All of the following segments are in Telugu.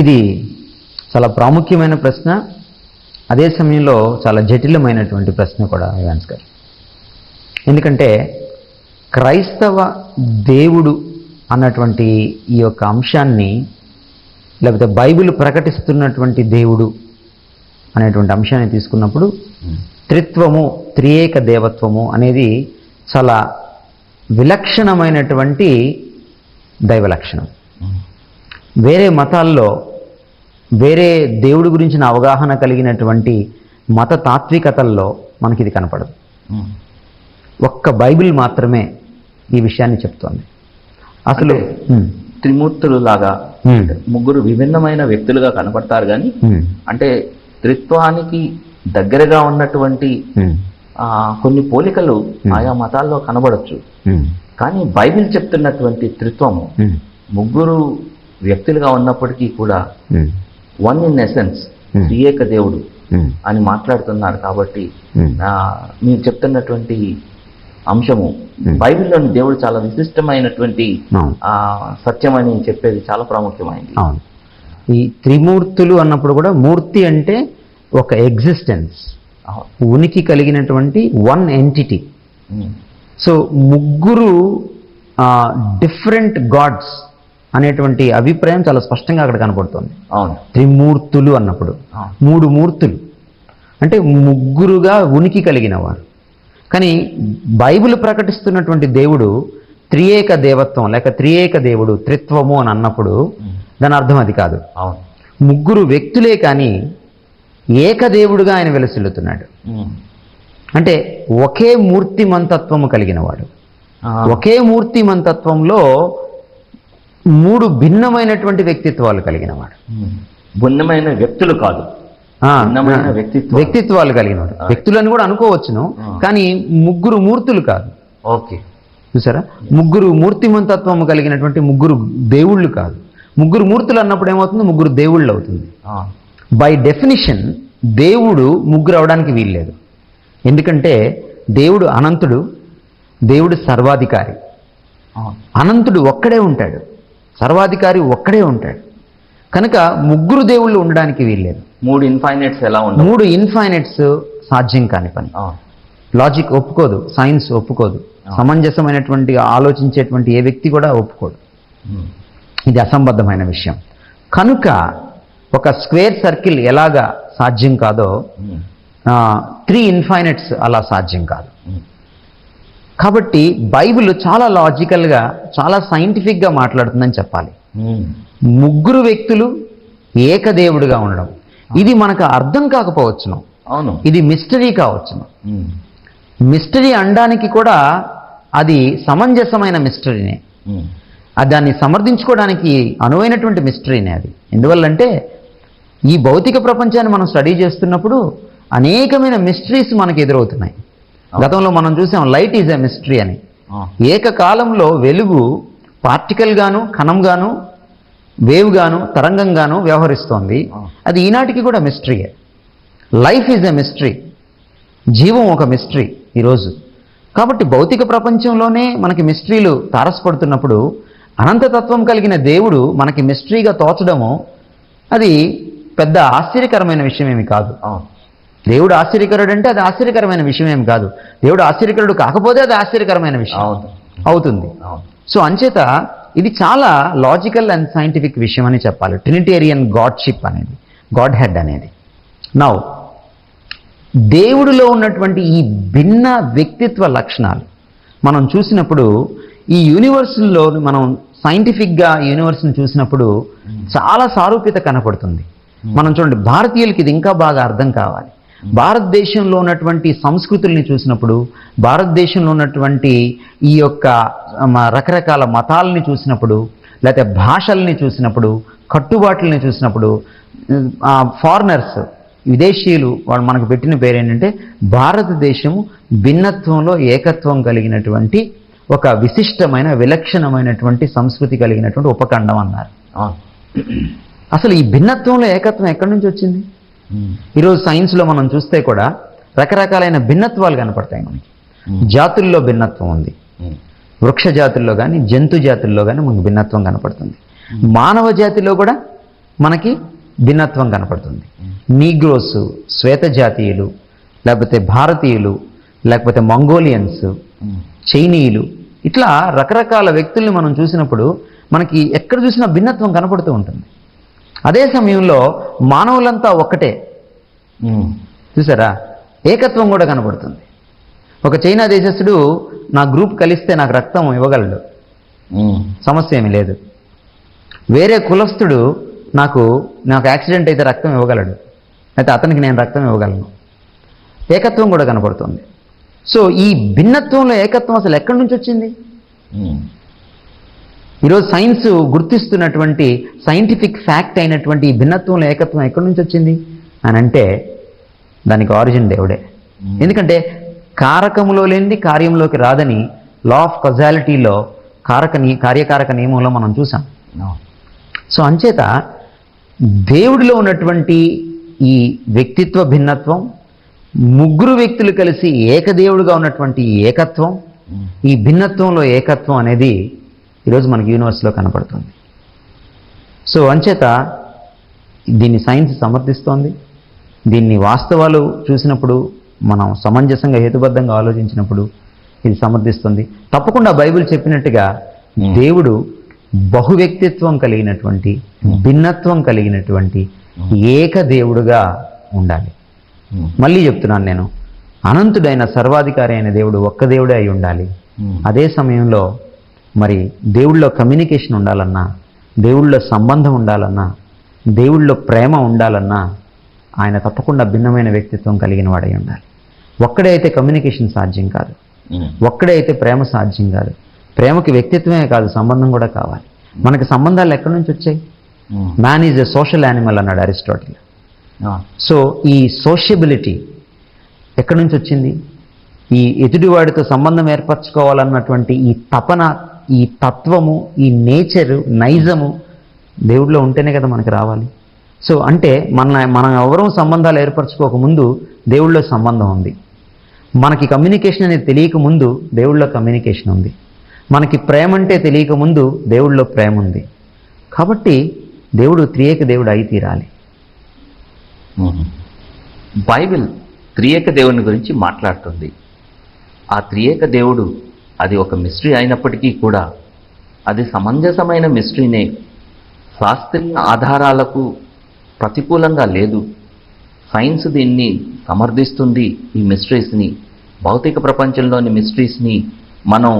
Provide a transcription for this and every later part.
ఇది చాలా ప్రాముఖ్యమైన ప్రశ్న. అదే సమయంలో చాలా జటిలమైనటువంటి ప్రశ్న కూడా ఇవాన్స్ గారు. ఎందుకంటే క్రైస్తవ దేవుడు అన్నటువంటి ఈ యొక్క అంశాన్ని లేకపోతే బైబిల్ ప్రకటిస్తున్నటువంటి దేవుడు అనేటువంటి అంశాన్ని తీసుకున్నప్పుడు త్రిత్వము త్రియేక దేవత్వము అనేది చాలా విలక్షణమైనటువంటి దైవ లక్షణం వేరే మతాల్లో వేరే దేవుడి గురించిన అవగాహన కలిగినటువంటి మత తాత్వికతల్లో మనకి ఇది కనపడదు ఒక్క బైబిల్ మాత్రమే ఈ విషయాన్ని చెప్తోంది. అసలు త్రిమూర్తులు లాగా ముగ్గురు విభిన్నమైన వ్యక్తులుగా కనపడతారు కానీ అంటే త్రిత్వానికి దగ్గరగా ఉన్నటువంటి కొన్ని పోలికలు ఆయా మతాల్లో కనబడచ్చు. కానీ బైబిల్ చెప్తున్నటువంటి త్రిత్వము ముగ్గురు వ్యక్తులుగా ఉన్నప్పటికీ కూడా వన్ ఇన్ ఎసెన్స్. త్రియేక దేవుడు అని మాట్లాడుతున్నారు కాబట్టి మీరు చెప్తున్నటువంటి అంశము. బైబిల్లోని దేవుడు చాలా విశిష్టమైనటువంటి సత్యమని చెప్పేది చాలా ప్రాముఖ్యమైనది ఈ త్రిమూర్తులు అన్నప్పుడు కూడా మూర్తి అంటే ఒక ఎగ్జిస్టెన్స్. ఉనికి కలిగినటువంటి వన్ ఎంటిటీ. సో ముగ్గురు డిఫరెంట్ గాడ్స్ అనేటువంటి అభిప్రాయం చాలా స్పష్టంగా అక్కడ కనపడుతుంది అవును. త్రిమూర్తులు అన్నప్పుడు. మూడు మూర్తులు. అంటే ముగ్గురుగా ఉనికి కలిగిన వారు కానీ బైబిల్ ప్రకటిస్తున్నటువంటి దేవుడు త్రియేక దేవత్వం లేక త్రియేక దేవుడు త్రిత్వము అని అన్నప్పుడు దాని అర్థం అది కాదు. ముగ్గురు వ్యక్తులే కానీ ఏకదేవుడుగా ఆయన వెలసిల్లుతున్నాడు. అంటే ఒకే మూర్తి మంతత్వము కలిగిన వాడు ఆ, ఒకే మూర్తి మంతత్వంలో మూడు భిన్నమైనటువంటి వ్యక్తిత్వాలు కలిగిన వాడు ఉమ్. భిన్నమైన వ్యక్తులు కాదు. వ్యక్తిత్వాలు. కలిగిన వాడు వ్యక్తులని కూడా అనుకోవచ్చును. కానీ ముగ్గురు మూర్తులు కాదు. ఓకే. చూసారా? ముగ్గురు మూర్తిమంతత్వము కలిగినటువంటి ముగ్గురు దేవుళ్ళు కాదు. ముగ్గురు మూర్తులు అన్నప్పుడు ఏమవుతుంది? ముగ్గురు దేవుళ్ళు అవుతుంది. బై డెఫినిషన్ దేవుడు ముగ్గురు అవడానికి వీల్లేదు. ఎందుకంటే దేవుడు అనంతుడు దేవుడు సర్వాధికారి. అనంతుడు ఒక్కడే ఉంటాడు. సర్వాధికారి ఒక్కడే ఉంటాడు. కనుక ముగ్గురు దేవుళ్ళు ఉండడానికి వీల్లేదు. మూడు ఇన్ఫైనైట్స్ ఎలా ఉండవు? మూడు ఇన్ఫైనైట్స్ సాధ్యం కాని పని. లాజిక్ ఒప్పుకోదు సైన్స్ ఒప్పుకోదు. సమంజసమైనటువంటి ఆలోచించేటువంటి ఏ వ్యక్తి కూడా ఒప్పుకోడు. ఉమ్. ఇది అసంబద్ధమైన విషయం. కనుక ఒక స్క్వేర్ సర్కిల్ ఎలాగా సాధ్యం కాదో. త్రీ ఇన్ఫైనైట్స్ అలా సాధ్యం కాదు. ఉమ్. కాబట్టి బైబిల్ చాలా లాజికల్గా చాలా సైంటిఫిక్గా మాట్లాడుతుందని చెప్పాలి. ఉమ్. ముగ్గురు వ్యక్తులు ఏకదేవుడిగా ఉండడం. ఇది మనకు అర్థం కాకపోవచ్చును. అవును. ఇది మిస్టరీ కావచ్చును. ఉమ్. మిస్టరీ అనడానికి కూడా అది సమంజసమైన మిస్టరీనే. అది దాన్ని సమర్థించుకోవడానికి అనువైనటువంటి మిస్టరీనే అది. ఎందువల్లంటే ఈ భౌతిక ప్రపంచాన్ని మనం స్టడీ చేస్తున్నప్పుడు అనేకమైన మిస్టరీస్ మనకు ఎదురవుతున్నాయి. గతంలో మనం చూసాం లైట్ ఈజ్ ఎ మిస్టరీ అని. ఏకకాలంలో వెలుగు పార్టికల్ గాను కణం గాను వేవ్ గాను తరంగం గాను వ్యవహరిస్తోంది. అది ఈనాటికి కూడా మిస్టరీయే లైఫ్ ఈజ్ ఎ మిస్టరీ జీవం ఒక మిస్టరీ ఈరోజు. కాబట్టి భౌతిక ప్రపంచంలోనే మనకి మిస్టరీలు తారసపడుతున్నప్పుడు అనంతతత్వం కలిగిన దేవుడు మనకి మిస్టరీగా తోచడము అది పెద్ద ఆశ్చర్యకరమైన విషయం ఏమి కాదు దేవుడు ఆశ్చర్యకరుడు అంటే అది ఆశ్చర్యకరమైన విషయం ఏమి కాదు. దేవుడు ఆశ్చర్యకరుడు కాకపోతే అది ఆశ్చర్యకరమైన విషయం. అవుతుంది. సో అంచేత ఇది చాలా లాజికల్ అండ్ సైంటిఫిక్ విషయం అని చెప్పాలి. ట్రినిటేరియన్ గాడ్షిప్ అనేది గాడ్ హెడ్ అనేది. నౌ దేవుడిలో ఉన్నటువంటి ఈ భిన్న వ్యక్తిత్వ లక్షణాలు మనం చూసినప్పుడు ఈ యూనివర్స్లో మనం సైంటిఫిక్గా యూనివర్స్ని చూసినప్పుడు చాలా సారూప్యత కనపడుతుంది. మనం చూడండి భారతీయులకి ఇది ఇంకా బాగా అర్థం కావాలి. భారతదేశంలో ఉన్నటువంటి సంస్కృతుల్ని చూసినప్పుడు భారతదేశంలో ఉన్నటువంటి ఈ యొక్క రకరకాల మతాలని చూసినప్పుడు లేకపోతే భాషల్ని చూసినప్పుడు కట్టుబాట్లని చూసినప్పుడు ఫారినర్స్ విదేశీయులు వాళ్ళు మనకు పెట్టిన పేరు ఏంటంటే భారతదేశము భిన్నత్వంలో ఏకత్వం కలిగినటువంటి ఒక విశిష్టమైన విలక్షణమైనటువంటి సంస్కృతి కలిగినటువంటి ఉపఖండం అన్నారు అసలు ఈ భిన్నత్వంలో ఏకత్వం ఎక్కడి నుంచి వచ్చింది. ఈరోజు సైన్స్లో మనం చూస్తే కూడా రకరకాలైన భిన్నత్వాలు కనపడతాయి మనకి. జాతుల్లో భిన్నత్వం ఉంది. వృక్ష జాతుల్లో కానీ జంతు జాతుల్లో కానీ మనకు భిన్నత్వం కనపడుతుంది. మానవ జాతిలో కూడా మనకి భిన్నత్వం కనపడుతుంది. నీగ్రోస్ శ్వేత జాతీయులు లేకపోతే భారతీయులు లేకపోతే మంగోలియన్స్. చైనీయులు ఇట్లా రకరకాల వ్యక్తుల్ని మనం చూసినప్పుడు మనకి ఎక్కడ చూసినా భిన్నత్వం కనపడుతూ ఉంటుంది. అదే సమయంలో మానవులంతా ఒక్కటే. చూసారా? ఏకత్వం కూడా కనపడుతుంది ఒక చైనా దేశస్థుడు నా గ్రూప్ కలిస్తే నాకు రక్తం ఇవ్వగలడు. సమస్య ఏమీ లేదు. వేరే కులస్థుడు నాకు నాకు యాక్సిడెంట్ అయితే రక్తం ఇవ్వగలడు. అయితే అతనికి నేను రక్తం ఇవ్వగలను. ఏకత్వం కూడా కనపడుతుంది సో ఈ భిన్నత్వంలో ఏకత్వం అసలు ఎక్కడి నుంచి వచ్చింది. ఈరోజు సైన్స్ గుర్తిస్తున్నటువంటి సైంటిఫిక్ ఫ్యాక్ట్ అయినటువంటి భిన్నత్వంలో ఏకత్వం ఎక్కడి నుంచి వచ్చింది అని అంటే దానికి ఆరిజిన్ దేవుడే ఎందుకంటే కారకములో లేనిది కార్యంలోకి రాదని లా ఆఫ్ కజాలిటీలో కారక ని- కార్యకారక నియమంలో మనం చూసాం. సో అంచేత దేవుడిలో ఉన్నటువంటి ఈ వ్యక్తిత్వ భిన్నత్వం ముగ్గురు వ్యక్తులు కలిసి ఏకదేవుడుగా ఉన్నటువంటి ఈ ఏకత్వం. ఈ భిన్నత్వంలో ఏకత్వం అనేది ఈరోజు మనకి యూనివర్స్లో కనపడుతుంది. సో అంచేత దీన్ని సైన్స్ సమర్థిస్తోంది. దీన్ని వాస్తవాలు చూసినప్పుడు మనం సమంజసంగా హేతుబద్ధంగా ఆలోచించినప్పుడు ఇది సమర్థిస్తుంది. తప్పకుండా బైబిల్ చెప్పినట్టుగా Hmm. దేవుడు బహు వ్యక్తిత్వం కలిగినటువంటి భిన్నత్వం కలిగినటువంటి ఏక దేవుడుగా ఉండాలి. మళ్ళీ చెప్తున్నాను నేను అనంతుడైన సర్వాధికారి అయిన దేవుడు ఒక్క దేవుడే అయి ఉండాలి. అదే సమయంలో మరి దేవుళ్ళో కమ్యూనికేషన్ ఉండాలన్నా దేవుళ్ళో సంబంధం ఉండాలన్నా దేవుళ్ళో ప్రేమ ఉండాలన్నా ఆయన తప్పకుండా భిన్నమైన వ్యక్తిత్వం కలిగిన వాడై ఉండాలి. ఒక్కడే అయితే కమ్యూనికేషన్ సాధ్యం కాదు. ఒక్కడే అయితే ప్రేమ సాధ్యం కాదు. ప్రేమకి వ్యక్తిత్వమే కాదు సంబంధం కూడా కావాలి. మనకి సంబంధాలు ఎక్కడి నుంచి వచ్చాయి. Man is a social animal అన్నాడు అరిస్టాటిల్. సో ఈ సోషియబిలిటీ ఎక్కడి నుంచి వచ్చింది? ఈ ఎదుటివాడితో సంబంధం ఏర్పరచుకోవాలన్నటువంటి ఈ తపన ఈ తత్వము ఈ నేచరు నైజము దేవుడిలో ఉంటేనే కదా మనకి రావాలి. సో అంటే మన మనం ఎవరూ సంబంధాలు ఏర్పరచుకోకముందు దేవుళ్ళో సంబంధం ఉంది. మనకి కమ్యూనికేషన్ అనేది తెలియక ముందు దేవుళ్ళో కమ్యూనికేషన్ ఉంది. మనకి ప్రేమ అంటే తెలియక ముందు దేవుళ్ళో ప్రేమ ఉంది. కాబట్టి దేవుడు త్రియేక దేవుడు అయి తీరాలి. బైబిల్ త్రియేక దేవుని గురించి మాట్లాడుతుంది. ఆ త్రియేక దేవుడు అది ఒక మిస్టరీ అయినప్పటికీ కూడా అది సమంజసమైన మిస్ట్రీనే శాస్త్రీయ ఆధారాలకు ప్రతికూలంగా లేదు. సైన్స్ దీన్ని సమర్థిస్తుంది ఈ మిస్ట్రీస్ని భౌతిక ప్రపంచంలోని మిస్ట్రీస్ని మనం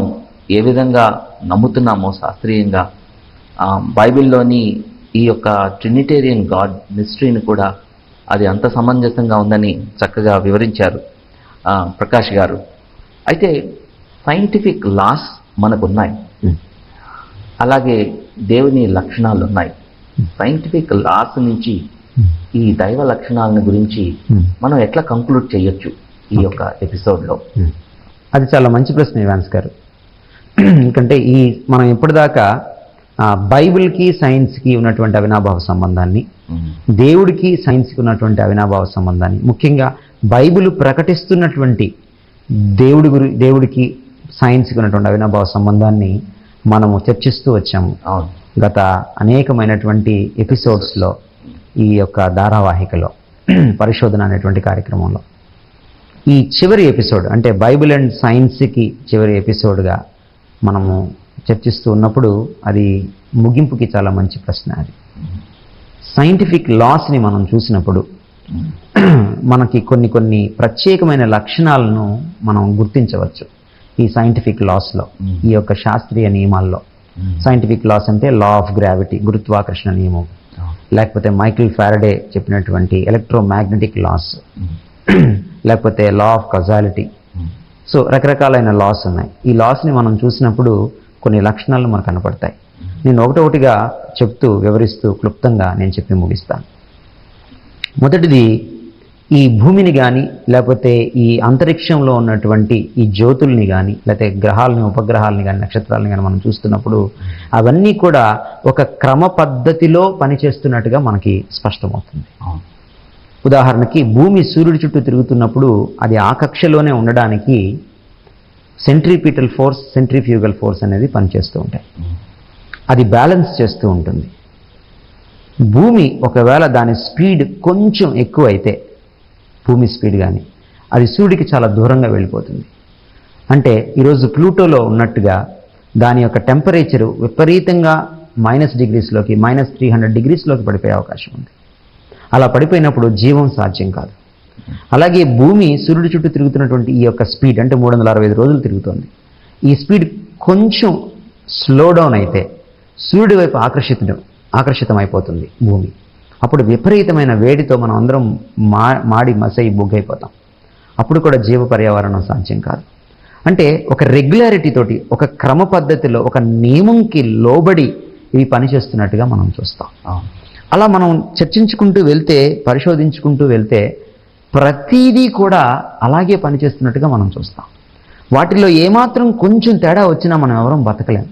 ఏ విధంగా నమ్ముతున్నామో శాస్త్రీయంగా బైబిల్లోని ఈ యొక్క ట్రినిటేరియన్ గాడ్ మిస్ట్రీని కూడా అది అంత సమంజసంగా ఉందని చక్కగా వివరించారు ప్రకాష్ గారు. అయితే సైంటిఫిక్ లాస్ మనకున్నాయి. అలాగే దేవుని లక్షణాలు ఉన్నాయి సైంటిఫిక్ లాస్ నుంచి ఈ దైవ లక్షణాలను గురించి మనం ఎట్లా కంక్లూడ్ చేయొచ్చు ఈ యొక్క ఎపిసోడ్లో? అది చాలా మంచి ప్రశ్న ఇవాన్స్ గారు. ఎందుకంటే ఈ మనం ఇప్పటిదాకా ఆ, బైబిల్కి సైన్స్కి ఉన్నటువంటి అవినాభావ సంబంధాన్ని దేవుడికి సైన్స్కి ఉన్నటువంటి అవినాభావ సంబంధాన్ని ముఖ్యంగా బైబిల్ ప్రకటిస్తున్నటువంటి దేవుడి గురి దేవుడికి సైన్స్కి ఉన్నటువంటి అవినాభావ సంబంధాన్ని మనము చర్చిస్తూ వచ్చాము. గత అనేకమైనటువంటి ఎపిసోడ్స్లో ఈ యొక్క ధారావాహికలో పరిశోధన అనేటువంటి కార్యక్రమంలో. ఈ చివరి ఎపిసోడ్ అంటే బైబిల్ అండ్ సైన్స్కి చివరి ఎపిసోడ్గా మనము చర్చిస్తూ ఉన్నప్పుడు అది ముగింపుకి చాలా మంచి ప్రశ్న అది. సైంటిఫిక్ లాస్ని మనం చూసినప్పుడు మనకి కొన్ని కొన్ని ప్రత్యేకమైన లక్షణాలను మనం గుర్తించవచ్చు. ఈ సైంటిఫిక్ లాస్లో ఈ యొక్క శాస్త్రీయ నియమాల్లో. సైంటిఫిక్ లాస్ అంటే లా ఆఫ్ గ్రావిటీ గురుత్వాకర్షణ నియమం. లేకపోతే మైకిల్ ఫారడే చెప్పినటువంటి ఎలక్ట్రోమాగ్నెటిక్ లాస్ లేకపోతే లా ఆఫ్ కజాలిటీ సో రకరకాలైన లాస్ ఉన్నాయి. ఈ లాస్ని మనం చూసినప్పుడు కొన్ని లక్షణాలు మనకు కనపడతాయి. నేను ఒకటొకటిగా చెప్తూ వివరిస్తూ క్లుప్తంగా నేను చెప్పి ముగిస్తాను. మొదటిది ఈ భూమిని కానీ లేకపోతే ఈ అంతరిక్షంలో ఉన్నటువంటి ఈ జ్యోతుల్ని కానీ లేకపోతే గ్రహాలని ఉపగ్రహాలని కానీ నక్షత్రాలని కానీ మనం చూస్తున్నప్పుడు అవన్నీ కూడా ఒక క్రమ పద్ధతిలో పనిచేస్తున్నట్టుగా మనకి స్పష్టమవుతుంది. ఉదాహరణకి భూమి సూర్యుడి చుట్టూ తిరుగుతున్నప్పుడు అది ఆ కక్షలోనే ఉండడానికి సెంట్రిపీటల్ ఫోర్స్ సెంట్రిఫ్యూగల్ ఫోర్స్ అనేది పనిచేస్తూ ఉంటాయి. అది బ్యాలెన్స్ చేస్తూ ఉంటుంది. భూమి ఒకవేళ దాని స్పీడ్ కొంచెం ఎక్కువ అయితే భూమి స్పీడ్ కానీ అది సూర్యుడికి చాలా దూరంగా వెళ్ళిపోతుంది. అంటే ఈరోజు ప్లూటోలో ఉన్నట్టుగా దాని యొక్క టెంపరేచరు విపరీతంగా మైనస్ డిగ్రీస్లోకి మైనస్ త్రీ హండ్రెడ్ డిగ్రీస్లోకి పడిపోయే అవకాశం ఉంది. అలా పడిపోయినప్పుడు జీవం సాధ్యం కాదు. అలాగే భూమి సూర్యుడి చుట్టూ తిరుగుతున్నటువంటి ఈ యొక్క స్పీడ్ అంటే మూడు వందల అరవై ఐదు రోజులు తిరుగుతోంది. ఈ స్పీడ్ కొంచెం స్లో డౌన్ అయితే సూర్యుడి వైపు ఆకర్షితం ఆకర్షితమైపోతుంది భూమి. అప్పుడు విపరీతమైన వేడితో మనం అందరం మా మాడి మసై బొగ్గైపోతాం అప్పుడు కూడా జీవ పర్యావరణం సాధ్యం కాదు. అంటే ఒక రెగ్యులారిటీ తోటి ఒక క్రమ పద్ధతిలో ఒక నియమంకి లోబడి ఇవి పనిచేస్తున్నట్టుగా మనం చూస్తాం. అలా మనం చర్చించుకుంటూ వెళ్తే పరిశోధించుకుంటూ వెళ్తే ప్రతిదీ కూడా అలాగే పనిచేస్తున్నట్టుగా మనం చూస్తాం. వాటిలో ఏమాత్రం కొంచెం తేడా వచ్చినా మనం ఎవరం బతకలేం.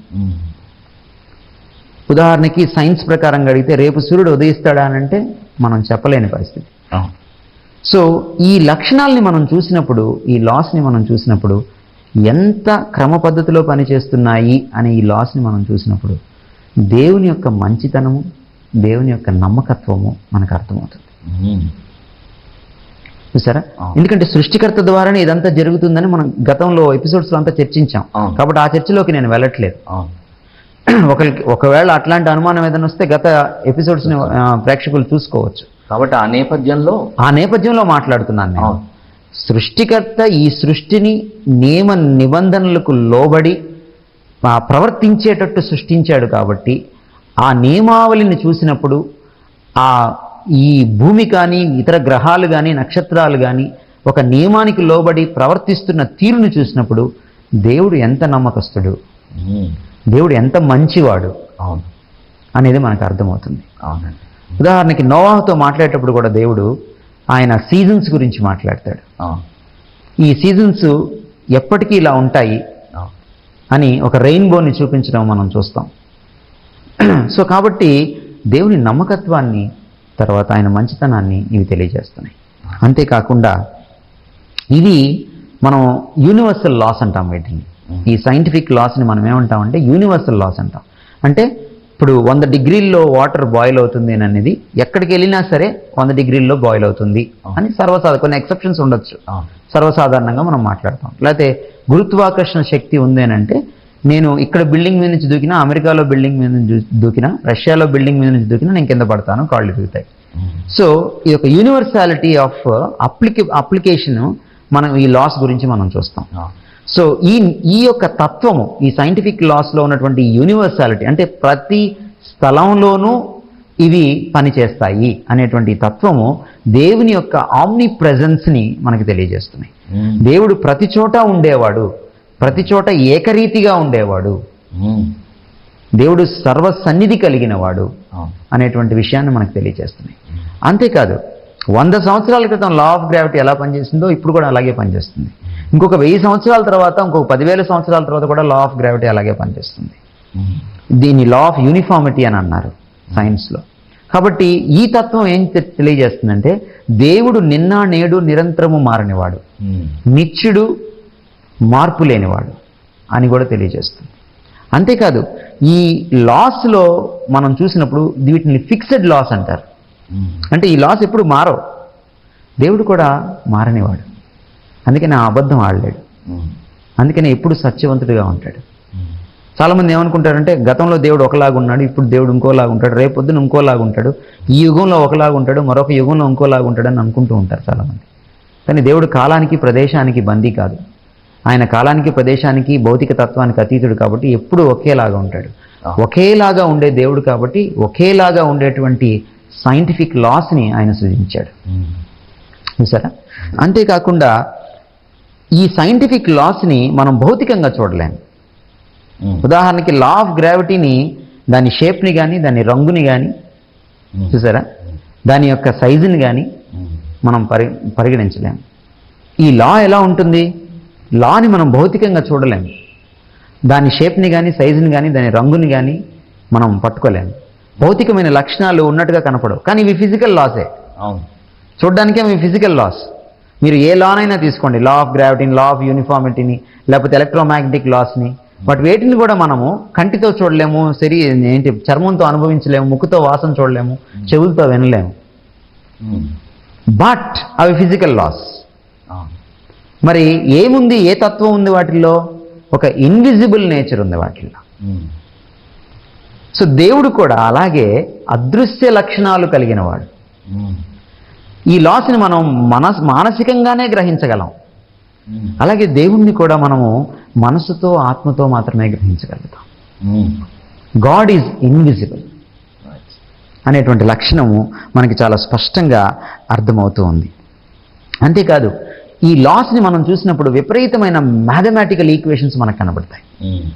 ఉదాహరణకి సైన్స్ ప్రకారంగా అడిగితే రేపు సూర్యుడు ఉదయిస్తాడా? అని అంటే మనం చెప్పలేని పరిస్థితి. సో ఈ లక్షణాలని మనం చూసినప్పుడు ఈ లాస్ని మనం చూసినప్పుడు ఎంత క్రమ పద్ధతిలో పనిచేస్తున్నాయి అనే ఈ లాస్ని మనం చూసినప్పుడు దేవుని యొక్క మంచితనము దేవుని యొక్క నమ్మకత్వము మనకు అర్థమవుతుంది. చూసారా. ఎందుకంటే సృష్టికర్త ద్వారానే ఇదంతా జరుగుతుందని మనం గతంలో ఎపిసోడ్స్లో అంతా చర్చించాం. కాబట్టి ఆ చర్చలోకి నేను వెళ్ళట్లేదు. ఒకరికి ఒకవేళ అట్లాంటి అనుమానం ఏదైనా వస్తే గత ఎపిసోడ్స్ని ప్రేక్షకులు చూసుకోవచ్చు. కాబట్టి ఆ నేపథ్యంలో ఆ నేపథ్యంలో మాట్లాడుతున్నాను నేను. సృష్టికర్త ఈ సృష్టిని నియమ నిబంధనలకు లోబడి ప్రవర్తించేటట్టు సృష్టించాడు కాబట్టి ఆ నియమావళిని చూసినప్పుడు ఆ ఈ భూమి కానీ ఇతర గ్రహాలు కానీ నక్షత్రాలు కానీ ఒక నియమానికి లోబడి ప్రవర్తిస్తున్న తీరును చూసినప్పుడు దేవుడు ఎంత నమ్మకస్తుడు. దేవుడు ఎంత మంచివాడు? అవును. అనేది మనకు అర్థమవుతుంది. అవునండి. ఉదాహరణకి నోవాహుతో మాట్లాడేటప్పుడు కూడా దేవుడు ఆయన సీజన్స్ గురించి మాట్లాడతాడు. అవును. ఈ సీజన్స్ ఎప్పటికీ ఇలా ఉంటాయి అని ఒక రెయిన్బోని చూపించడం మనం చూస్తాం. సో కాబట్టి దేవుని నమ్మకత్వాన్ని తర్వాత ఆయన మంచితనాన్ని ఇవి తెలియజేస్తున్నాయి. అంతేకాకుండా ఇవి మనం యూనివర్సల్ లాస్ అంటాం వీటిని. ఈ సైంటిఫిక్ లాస్ని మనం ఏమంటామంటే యూనివర్సల్ లాస్ అంటాం. అంటే ఇప్పుడు వంద డిగ్రీల్లో వాటర్ బాయిల్ అవుతుంది అని అనేది ఎక్కడికి వెళ్ళినా సరే వంద డిగ్రీల్లో బాయిల్ అవుతుంది అని సర్వసాధారణ కొన్ని ఎక్సెప్షన్స్ ఉండొచ్చు. సర్వసాధారణంగా మనం మాట్లాడతాం. లేకపోతే గురుత్వాకర్షణ శక్తి ఉంది అని అంటే నేను ఇక్కడ బిల్డింగ్ మీద నుంచి దూకినా అమెరికాలో బిల్డింగ్ మీద నుంచి దూకినా రష్యాలో బిల్డింగ్ మీద నుంచి దూకినా నేను కింద పడతాను కాళ్ళు దిగుతాయి. సో ఈ యొక్క యూనివర్సాలిటీ ఆఫ్ అప్లికే అప్లికేషన్ మనం ఈ లాస్ గురించి మనం చూస్తాం. సో ఈ ఈ యొక్క తత్వము ఈ సైంటిఫిక్ లాస్లో ఉన్నటువంటి యూనివర్సాలిటీ అంటే ప్రతి స్థలంలోనూ ఇవి పనిచేస్తాయి అనేటువంటి తత్వము దేవుని యొక్క ఆమ్ని ని మనకి తెలియజేస్తున్నాయి. దేవుడు ప్రతి చోట ఉండేవాడు ప్రతి చోట ఏకరీతిగా ఉండేవాడు. దేవుడు సర్వ సన్నిధి కలిగిన వాడు అనేటువంటి విషయాన్ని మనకు తెలియజేస్తున్నాయి అంతేకాదు వంద సంవత్సరాల క్రితం లా ఆఫ్ గ్రావిటీ ఎలా పనిచేసిందో ఇప్పుడు కూడా అలాగే పనిచేస్తుంది. ఇంకొక వెయ్యి సంవత్సరాల తర్వాత ఇంకొక పదివేల సంవత్సరాల తర్వాత కూడా లా ఆఫ్ గ్రావిటీ అలాగే పనిచేస్తుంది. దీన్ని లా ఆఫ్ యూనిఫార్మిటీ అని అన్నారు సైన్స్లో కాబట్టి ఈ తత్వం ఏం తెలియజేస్తుందంటే దేవుడు నిన్న నేడు నిరంతరము మారనివాడు ఉమ్. నిత్యుడు మార్పు లేనివాడు అని కూడా తెలియజేస్తుంది అంతేకాదు ఈ లాస్లో మనం చూసినప్పుడు వీటిని ఫిక్స్డ్ లాస్ అంటారు ఉమ్. అంటే ఈ లాస్ ఎప్పుడు మారవు దేవుడు కూడా మారనివాడు అందుకని ఆ అబద్ధం ఆడలేడు. అందుకని ఎప్పుడు సత్యవంతుడిగా ఉంటాడు. చాలామంది ఏమనుకుంటారంటే గతంలో దేవుడు ఒకలాగా ఉన్నాడు ఇప్పుడు దేవుడు ఇంకోలాగా ఉంటాడు రేపు పొద్దున ఇంకోలాగా ఉంటాడు ఈ యుగంలో ఒకలాగా ఉంటాడు మరొక యుగంలో ఇంకోలాగా ఉంటాడు అని అనుకుంటూ ఉంటారు చాలామంది కానీ దేవుడు కాలానికి ప్రదేశానికి బందీ కాదు ఆయన కాలానికి ప్రదేశానికి భౌతిక తత్వానికి అతీతుడు కాబట్టి ఎప్పుడూ ఒకేలాగా ఉంటాడు ఒకేలాగా ఉండే దేవుడు కాబట్టి ఒకేలాగా ఉండేటువంటి సైంటిఫిక్ లాస్ని ఆయన సృజించాడు. చూసారా అంతేకాకుండా ఈ సైంటిఫిక్ లాస్ని మనం భౌతికంగా చూడలేము ఉమ్. ఉదాహరణకి లా ఆఫ్ గ్రావిటీని దాని షేప్ని కానీ దాని రంగుని కానీ ఉమ్. చూసారా? దాని యొక్క సైజుని కానీ ఉమ్. మనం పరి పరిగణించలేము ఈ లా ఎలా ఉంటుంది? లాని మనం భౌతికంగా చూడలేము దాని షేప్ని కానీ సైజుని కానీ దాని రంగుని కానీ మనం పట్టుకోలేము భౌతికమైన లక్షణాలు ఉన్నట్టుగా కనపడవు. కానీ ఇవి ఫిజికల్ లాసే చూడ్డానికే మీ ఫిజికల్ లాస్ మీరు ఏ లానైనా తీసుకోండి. లా ఆఫ్ గ్రావిటీని లా ఆఫ్ యూనిఫార్మిటీని లేకపోతే ఎలక్ట్రోమాగ్నెటిక్ లాస్ని బట్ వేటిని కూడా మనము కంటితో చూడలేము సరి ఏంటి చర్మంతో అనుభవించలేము ముక్కుతో వాసన చూడలేము చెవులతో వినలేము. బట్ అవి ఫిజికల్ లాస్ మరి ఏముంది ఏ తత్వం ఉంది వాటిల్లో? ఒక ఇన్విజిబుల్ నేచర్ ఉంది వాటిల్లో. సో దేవుడు కూడా అలాగే అదృశ్య లక్షణాలు కలిగిన వాడు. ఈ లాస్ని మనం మనస్ మానసికంగానే గ్రహించగలం. అలాగే దేవుణ్ణి కూడా మనము మనసుతో ఆత్మతో మాత్రమే గ్రహించగలుగుతాం. God is invisible. అనేటువంటి లక్షణము మనకి చాలా స్పష్టంగా అర్థమవుతూ ఉంది అంతేకాదు ఈ లాస్ని మనం చూసినప్పుడు విపరీతమైన మ్యాథమెటికల్ ఈక్వేషన్స్ మనకు కనబడతాయి.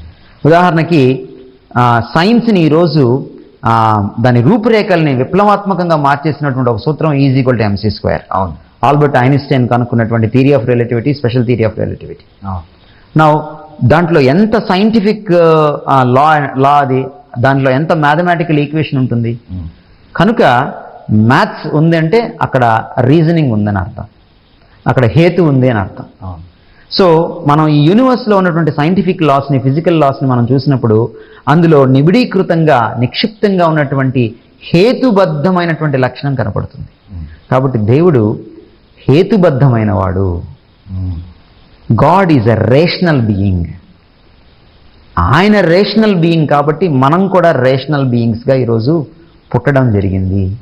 ఉదాహరణకి సైన్స్ని ఈరోజు దాని రూపురేఖల్ని విప్లవాత్మకంగా మార్చేసినటువంటి ఒక సూత్రం is equal to MC square అవును. Albert Einstein కనుక్కున్నటువంటి theory of relativity special theory of relativity నా దాంట్లో ఎంత సైంటిఫిక్ లా లా అది దాంట్లో ఎంత మ్యాథమెటికల్ ఈక్వేషన్ ఉంటుంది. కనుక మ్యాథ్స్ ఉంది అంటే అక్కడ రీజనింగ్ ఉందని అర్థం అక్కడ హేతు ఉంది అని అర్థం. అవును. సో మనం ఈ యూనివర్స్లో ఉన్నటువంటి సైంటిఫిక్ లాస్ని ఫిజికల్ లాస్ని మనం చూసినప్పుడు అందులో నిబిడీకృతంగా నిక్షిప్తంగా ఉన్నటువంటి హేతుబద్ధమైనటువంటి లక్షణం కనపడుతుంది. కాబట్టి దేవుడు హేతుబద్ధమైన వాడు God is a rational being ఆయన రేషనల్ బీయింగ్ కాబట్టి మనం కూడా రేషనల్ బీయింగ్స్గా ఈరోజు పుట్టడం జరిగింది.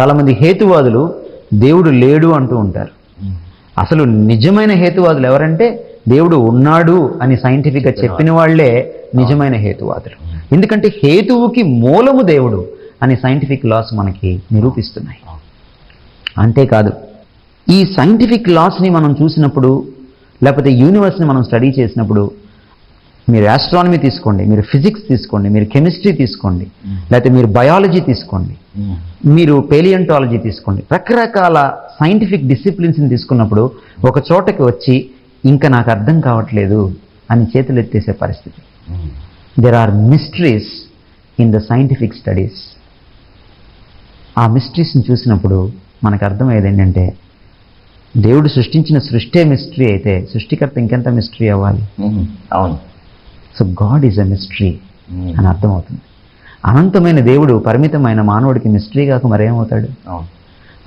చాలామంది హేతువాదులు దేవుడు లేడు అంటూ ఉంటారు. అసలు నిజమైన హేతువాదులు ఎవరంటే దేవుడు ఉన్నాడు అని సైంటిఫిక్గా చెప్పిన వాళ్ళే నిజమైన హేతువాదులు. ఎందుకంటే హేతువుకి మూలము దేవుడు అని సైంటిఫిక్ లాస్ మనకి నిరూపిస్తున్నాయి. అంతేకాదు ఈ సైంటిఫిక్ లాస్ని మనం చూసినప్పుడు లేకపోతే యూనివర్స్ని మనం స్టడీ చేసినప్పుడు మీరు ఆస్ట్రానమీ తీసుకోండి మీరు ఫిజిక్స్ తీసుకోండి మీరు కెమిస్ట్రీ తీసుకోండి లేకపోతే మీరు బయాలజీ తీసుకోండి. మీరు పేలియంటాలజీ తీసుకోండి రకరకాల సైంటిఫిక్ డిసిప్లిన్స్ని తీసుకున్నప్పుడు ఒక చోటకి వచ్చి ఇంకా నాకు అర్థం కావట్లేదు అని చేతులు ఎత్తేసే పరిస్థితి. There are mysteries in the scientific studies ఆ మిస్టరీస్ని చూసినప్పుడు మనకు అర్థమయ్యేది ఏంటంటే దేవుడు సృష్టించిన సృష్టే మిస్టరీ అయితే సృష్టికర్త ఇంకెంత మిస్టరీ అవ్వాలి. అవును so God is a mystery. అని అర్థమవుతుంది. అనంతమైన దేవుడు పరిమితమైన మానవుడికి మిస్టరీ కాక మరేమవుతాడు?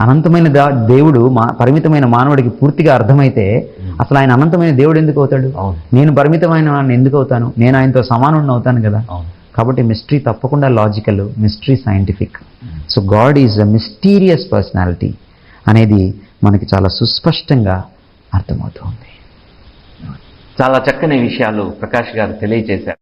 అనంతమైన దా- దేవుడు మా పరిమితమైన మానవుడికి పూర్తిగా అర్థమైతే అసలు ఆయన అనంతమైన దేవుడు ఎందుకు అవుతాడు? నేను పరిమితమైన ఎందుకు అవుతాను? నేను ఆయనతో సమానం అవుతాను కదా? కాబట్టి మిస్టరీ తప్పకుండా logical mystery scientific so God is a mysterious personality అనేది మనకి చాలా సుస్పష్టంగా అర్థమవుతుంది. చాలా చక్కని విషయాలు ప్రకాష్ గారు తెలియజేశారు.